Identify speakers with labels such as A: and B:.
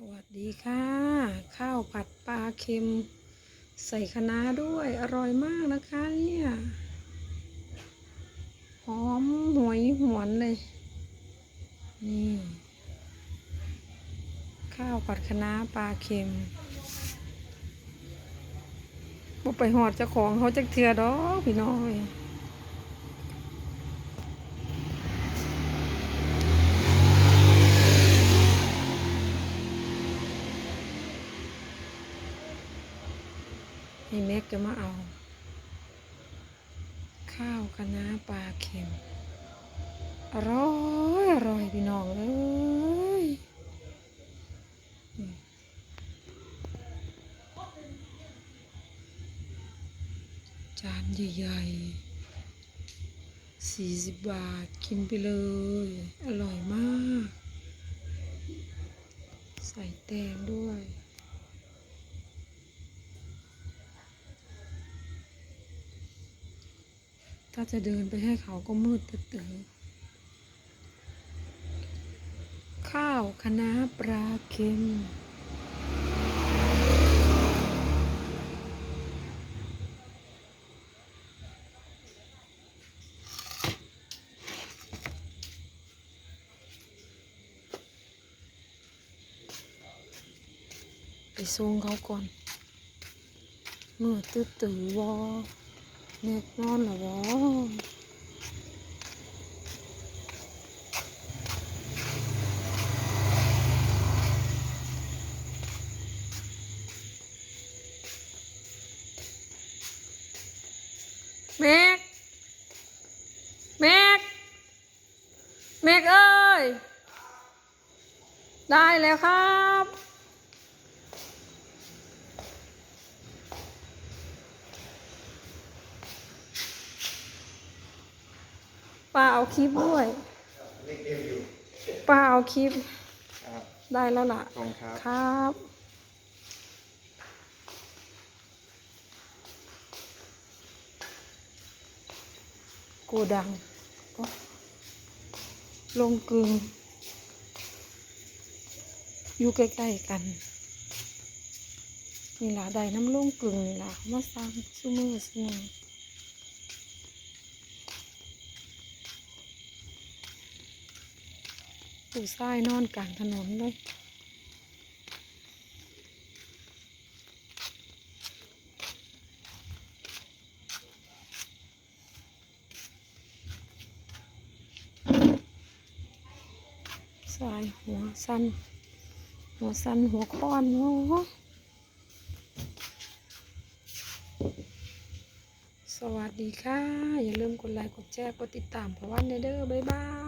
A: สวัสดีค่ะ ข้าวผัดปลาเค็ม ใส่คะน้าด้วย อร่อยมากนะคะเนี่ยหอมหวยหวนเลย นี่ ข้าวผัดคะน้าปลาเค็มบ่ไปหอดเจ้าของเขาจักเทือดอกพี่น้อย นี่แม็กจะมาเอา ข้าวคะน้าปลาเค็ม อร่อยอร่อยพี่น้องเอ้ยจานใหญ่ๆสี่สิบบาทกินไปเลย อร่อยมาก ใส่แตงด้วย ถ้าจะเดินไปให้เขาก็มืดตื้อข้าวคะน้าปลาเค็ม ไปส่งเขาก่อนเมืดตื้อวอ เน็กนอนหรอวอเมกเมกเมกเอ้ย ได้แล้วครับ ป้าเอาคลิปด้วย
B: เล่นเกมอยู่
A: ป้าเอาคลิป
B: ครับ
A: ได้แล้วล่ะ
B: ขอบคุณครับ
A: ครับโกดังลงกึง อยู่ใกล้ๆกัน นี่ล่ะได้น้ำลงกึงนี่ล่ะมาสร้างซูมือซูมือ ผู้ชายนอนกลางถนนเลยสายหัวสั้น หัวสั้นหัวค้อนโอ้สวัสดีค่ะ อย่าลืมกดไลค์ กดแชร์ กดติดตามเพราะวันเด้อบ๊ายบาย